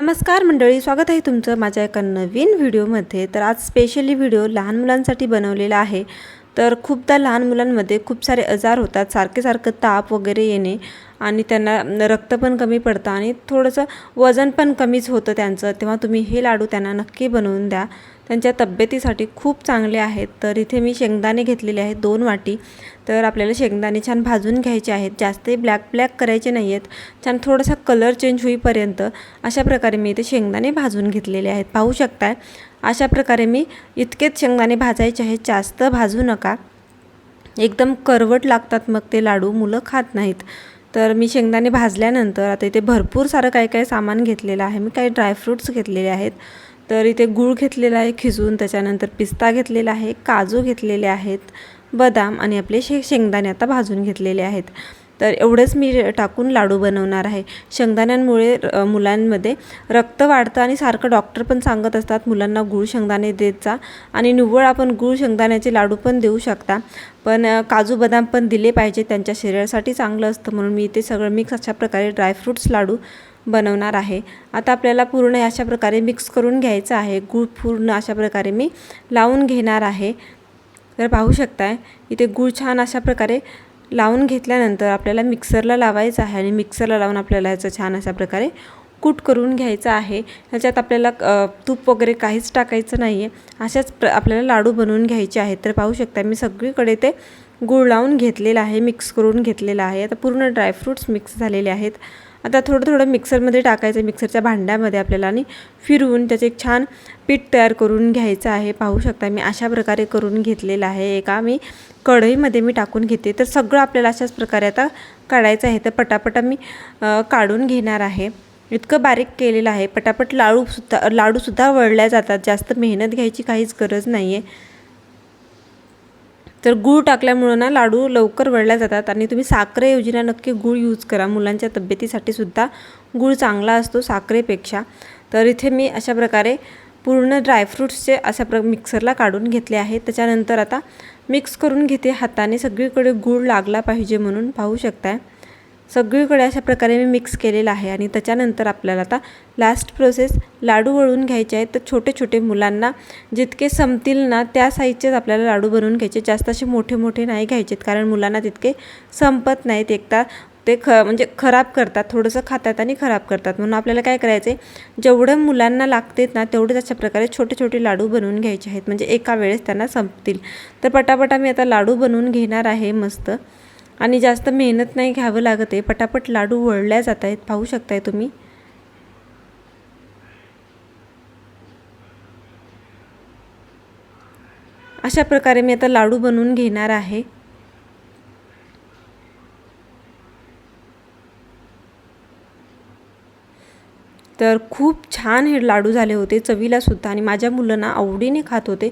नमस्कार मंडळी स्वागत आहे तुमचं माझ्या एका नवीन व्हिडिओमध्ये. तर आज स्पेशली व्हिडिओ लहान मुलांसाठी बनवलेला आहे. तर खूपदा लहान मुलांमध्ये खूप सारे आजार होतात. सारखे सारखं ताप वगैरे येणे आणि त्यांना रक्त पण कमी पडतं आणि थोडंसं वजन पण कमीच होतं त्यांचं. तेव्हा तुम्ही हे लाडू त्यांना नक्की बनवून द्या. त्यांच्या तब्येतीसाठी खूप चांगले आहेत. तर इथे मी शेंगदाणे घेतलेले आहेत दोन वाटी. तर आपल्याला शेंगदाणे छान भाजून घ्यायचे आहेत. जास्तही ब्लॅक ब्लॅक करायचे नाही आहेत छान थोडासा कलर चेंज होईपर्यंत अशा प्रकारे मी इथे शेंगदाणे भाजून घेतलेले आहेत. पाहू शकताय. अशा प्रकारे मी इतकेच शेंगदाणे भाजायचे आहेत. जास्त भाजू नका. एकदम करवट लागतात मग ते लाडू. मुलं खात नाहीत. तर मी शेंगदाणे भाजल्यानंतर आता इथे भरपूर सारं काय काय सामान घेतलेलं आहे. मी काही ड्रायफ्रूट्स घेतलेले आहेत. तर इथे गूळ घेतलेला आहे खिजून त्याच्यानंतर पिस्ता घेतलेला आहे. काजू घेतलेले आहेत. बदाम आणि आपले शे शेंगदाणे आता भाजून घेतलेले आहेत. तर एवढंच मी टाकून लाडू बनवणार आहे. शेंगदाण्यांमुळे मुलांमध्ये रक्त वाढतं आणि सारखं डॉक्टर पण सांगत असतात मुलांना गूळ शेंगदाणे देत जा आणि निव्वळ आपण गूळ शेंगदाण्याचे लाडू पण देऊ शकता. पण काजू बदाम पण दिले पाहिजे त्यांच्या शरीरासाठी चांगलं असतं म्हणून मी ते सगळं मिक्स अशा प्रकारे ड्रायफ्रूट्स लाडू बनवणार आहे. आता आपल्याला पूर्ण अशा प्रकारे मिक्स करून घ्यायचं आहे. गूळ पूर्ण अशा प्रकारे मी लावून घेणार आहे. तर पाहू शकताय इथे गूळ छान अशा प्रकारे लावून घेतल्यानंतर आपल्याला मिक्सरला लावायचं आहे आणि मिक्सरला लावून आपल्याला ह्याचं छान अशा प्रकारे कूट करून घ्यायचं आहे. ह्याच्यात आपल्याला तूप वगैरे काहीच टाकायचं नाही आहे अशाच प्र आपल्याला लाडू बनवून घ्यायचे आहेत. तर पाहू शकता मी सगळीकडे ते गूळ लावून घेतलेलं आहे मिक्स करून घेतलेलं आहे. आता पूर्ण ड्रायफ्रूट्स मिक्स झालेले आहेत. आता थोडं थोडं मिक्सरमध्ये टाकायचं मिक्सरच्या भांड्यामध्ये आपल्याला आणि फिरवून त्याचे एक छान पीठ तयार करून घ्यायचं आहे. पाहू शकता मी अशा प्रकारे करून घेतलेलं आहे. एका मी कढईमध्ये मी टाकून घेते. तर सगळं आपल्याला अशाच प्रकारे आता काढायचं आहे. तर पटापटा मी काढून घेणार आहे. इतकं बारीक केलेलं आहे. पटापट लाडूसुद्धा लाडूसुद्धा वळल्या जातात. जास्त मेहनत घ्यायची काहीच गरज नाही आहे तर गूळ टाकल्यामुळं ना लाडू लवकर वळल्या जातात आणि तुम्ही साखरेऐवजी ना नक्की गूळ यूज करा. मुलांच्या तब्येतीसाठी सुद्धा गूळ चांगला असतो साखरेपेक्षा. तर इथे मी अशा प्रकारे पूर्ण ड्रायफ्रूट्सचे अशा प्र मिक्सरला काढून घेतले आहे. त्याच्यानंतर आता मिक्स करून घेते हाताने. सगळीकडे गूळ लागला पाहिजे म्हणून पाहू शकताय. सगळीकडे अशा प्रकारे मी मिक्स केलेलं आहे आणि त्याच्यानंतर आपल्याला आता लास्ट प्रोसेस लाडू वळून घ्यायचे आहेत. तर छोटे छोटे मुलांना जितके संपतील ना त्या साईजचेच आपल्याला लाडू बनवून घ्यायचे. जास्त असे मोठे मोठे नाही घ्यायचेत कारण मुलांना तितके संपत नाहीत. एकदा ते ख म्हणजे खराब करतात थोडंसं खातात आणि खराब करतात. म्हणून आपल्याला काय करायचं आहे जेवढं मुलांना लागतेत ना तेवढेच अशा प्रकारे छोटे छोटे लाडू बनवून घ्यायचे आहेत. म्हणजे एका वेळेस त्यांना संपतील. तर पटापटा मी आता लाडू बनवून घेणार आहे मस्त. आणि जास्त मेहनत नाही घ्यावं लागत आहे. पटापट लाडू वळल्या जात आहेत. पाहू शकताय तुम्ही? अशा प्रकारे मी आता लाडू बनवून घेणार आहे. तर खूप छान हे लाडू झाले होते चवीलासुद्धा आणि माझ्या मुलांना आवडीने खात होते.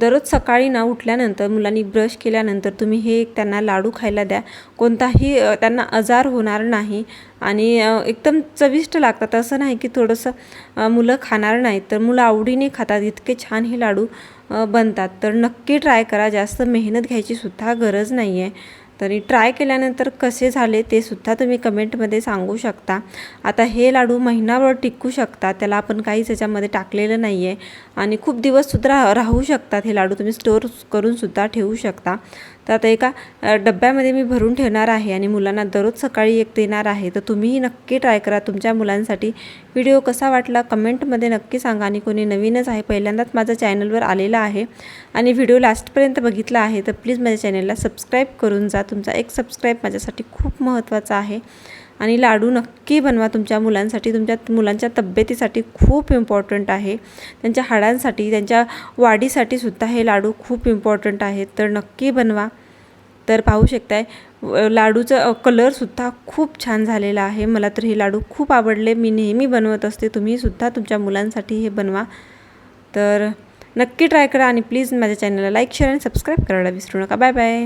दररोज सकाळी ना उठल्यानंतर मुलांनी ब्रश केल्यानंतर तुम्ही हे त्यांना लाडू खायला द्या. कोणताही त्यांना आजार होणार नाही. आणि एकदम चविष्ट लागतात. असं नाही की थोडंसं मुलं खाणार नाहीत. तर मुलं आवडीने खातात. इतके छान हे लाडू बनतात. तर नक्की ट्राय करा. जास्त मेहनत घ्यायची सुद्धा गरज नाही आहे तरी ट्राय केल्यानंतर कसे झाले ते सुद्धा तुम्ही कमेंटमध्ये सांगू शकता. आता हे लाडू महिनाभर टिकू शकतात त्याला आपण काहीच याच्यामध्ये टाकलेलं नाही आहे आणि खूप दिवससुद्धा राहू शकतात हे लाडू तुम्ही स्टोअर करूनसुद्धा ठेवू शकता. तर आता एका डब्यामध्ये मी भरून ठेवणार आहे आणि मुलांना दररोज सकाळी एक देणार आहे. तर तुम्हीही नक्की ट्राय करा. तुमच्या मुलांसाठी व्हिडिओ कसा वाटला कमेंटमध्ये नक्की सांगा आणि कोणी नवीनच आहे पहिल्यांदाच माझ्या चॅनलवर आलेला आहे आणि व्हिडिओ लास्टपर्यंत बघितला आहे तर प्लीज माझ्या चॅनलला सबस्क्राईब करून जा. तुमचा एक सबस्क्राईब माझ्यासाठी खूप महत्त्वाचा आहे. आणि लाडू नक्की बनवा. तुमच्या मुलांसाठी तुमच्या मुलांच्या तब्येतीसाठी खूप इम्पॉर्टंट आहे. त्यांच्या हाडांसाठी त्यांच्या वाढीसाठी सुद्धा हे लाडू खूप इम्पॉर्टंट आहेत. तर नक्की बनवा. तर पाहू शकताय लाडूचं कलरसुद्धा खूप छान झालेला आहे. मला तर हे लाडू खूप आवडले. मी नेहमी बनवत असते. तुम्हीसुद्धा तुमच्या मुलांसाठी हे बनवा. तर नक्की ट्राय करा आणि प्लीज माझ्या चॅनलला लाईक शेअर आणि सबस्क्राईब करायला विसरू नका. Bye bye